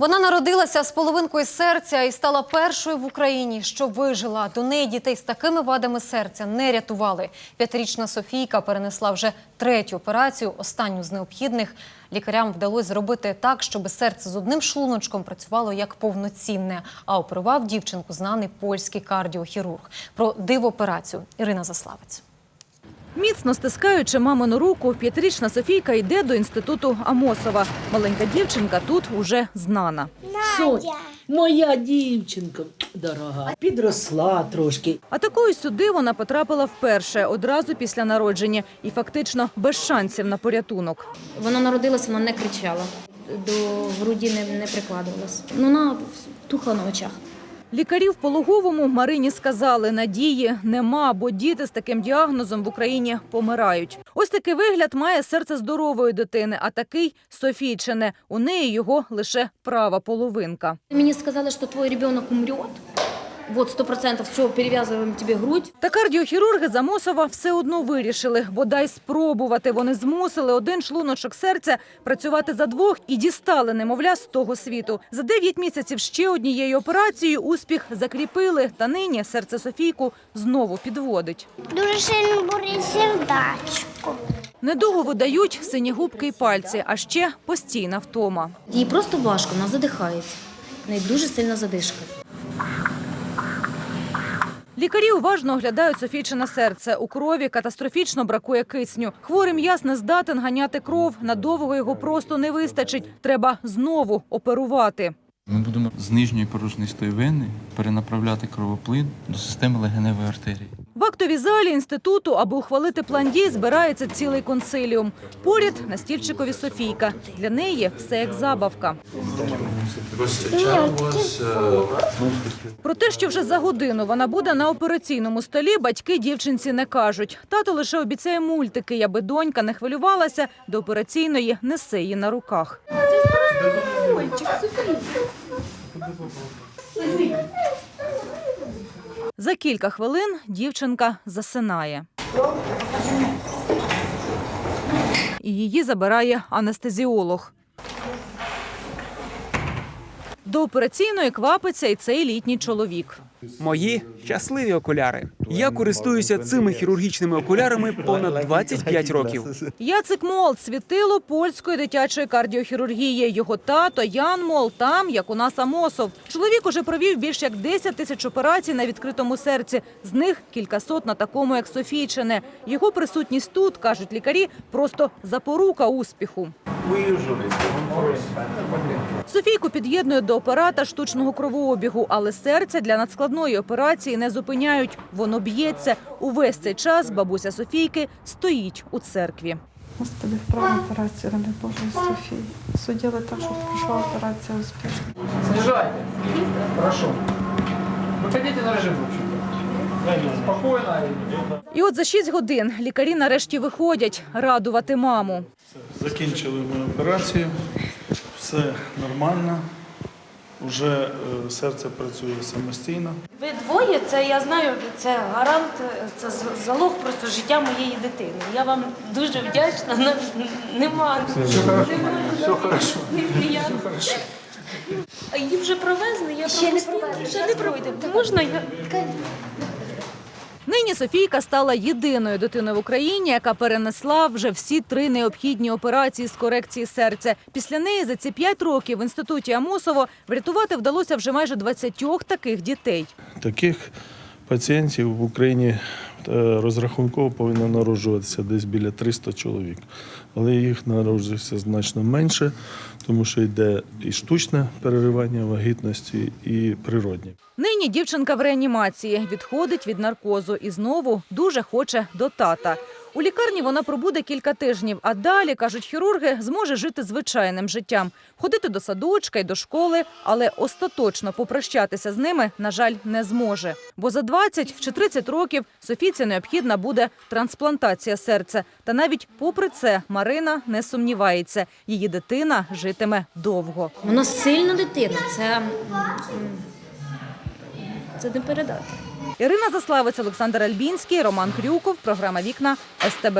Вона народилася з половинкою серця і стала першою в Україні, що вижила. До неї дітей з такими вадами серця не рятували. П'ятирічна Софійка перенесла вже третю операцію, останню з необхідних. Лікарям вдалося зробити так, щоб серце з одним шлуночком працювало як повноцінне. А оперував дівчинку знаний польський кардіохірург. Про диво операцію Ірина Заславець. Міцно стискаючи мамину руку, п'ятирічна Софійка йде до інституту Амосова. Маленька дівчинка тут уже знана. Сонь, моя дівчинка дорога, підросла трошки. А такою сюди вона потрапила вперше, одразу після народження, і фактично без шансів на порятунок. Вона народилася, вона не кричала, до груді не, не прикладувалася. Ну, вона тухла на очах. Лікарі в пологовому Марині сказали, надії нема, бо діти з таким діагнозом в Україні помирають. Ось такий вигляд має серце здорової дитини, а такий Софійчине. У неї його лише права половинка. Мені сказали, що твій ребенок умрет. Вот, 100% все, перев'язуємо тобі грудь. Та кардіохірурги з Амосова все одно вирішили, бодай спробувати. Вони змусили один шлуночок серця працювати за двох і дістали немовля з того світу. За дев'ять місяців ще однією операцією успіх закріпили. Та нині серце Софійку знову підводить. Дуже сильно болить сердечко. Недовго видають сині губки й пальці, а ще постійна втома. Їй просто важко, вона задихається. В неї дуже сильна задишка. Лікарі уважно оглядають Софійчине серце. У крові катастрофічно бракує кисню. Хворий м'яз не здатен ганяти кров. Надовго його просто не вистачить. Треба знову оперувати. Ми будемо з нижньої порожнистої вени перенаправляти кровоплин до системи легеневої артерії. В актовій залі інституту, аби ухвалити план дій, збирається цілий консиліум. Поряд на стільчикові Софійка. Для неї все як забавка. Про те, що вже за годину вона буде на операційному столі, батьки дівчинці не кажуть. Тато лише обіцяє мультики, аби донька не хвилювалася, до операційної несе її на руках. За кілька хвилин дівчинка засинає. І її забирає анестезіолог. До операційної квапиться і цей літній чоловік. Мої щасливі окуляри. Я користуюся цими хірургічними окулярами понад 25 років. Яцик Мол – світило польської дитячої кардіохірургії. Його тато Ян Мол там, як у нас Амосов. Чоловік уже провів більш як 10 тисяч операцій на відкритому серці. З них кількасот на такому, як Софійчине. Його присутність тут, кажуть лікарі, просто запорука успіху. Софійку під'єднують до апарата штучного кровообігу, але серця для надскладної операції не зупиняють. Воно б'ється. Увесь цей час бабуся Софійки стоїть у церкві. Господи, вправо операція, ради Боже, Софії. Суділи так, щоб пройшла операція успішно. Снижайте. Хорошо. Выходите на режим, в І от за 6 годин лікарі нарешті виходять радувати маму. Закінчили ми операцію, все нормально. Уже е, серце працює самостійно. Ви двоє, це я знаю, це гарант, це з- залог просто життя моєї дитини. Я вам дуже вдячна. на- Нема. Все хорошо. Все хорошо. її вже провезли, я ще не пройде. Ще не пройде. Можна я? Нині Софійка стала єдиною дитиною в Україні, яка перенесла вже всі три необхідні операції з корекції серця. Після неї за ці п'ять років в інституті Амосово врятувати вдалося вже майже 20 таких дітей. Таких пацієнтів в Україні розрахунково повинно народжуватися десь біля 300 чоловік. Але їх народжується значно менше, тому що йде і штучне переривання вагітності, і природні. Нині дівчинка в реанімації відходить від наркозу і знову дуже хоче до тата. У лікарні вона пробуде кілька тижнів, а далі, кажуть хірурги, зможе жити звичайним життям, ходити до садочка й до школи, але остаточно попрощатися з ними, на жаль, не зможе. Бо за 20 чи 30 років Софійці необхідна буде трансплантація серця. Та навіть попри це Марина не сумнівається, її дитина житиме довго. Вона сильна дитина. Це, це не передати. Ірина Заславець, Олександр Альбінський, Роман Крюков. Програма Вікна СТБ.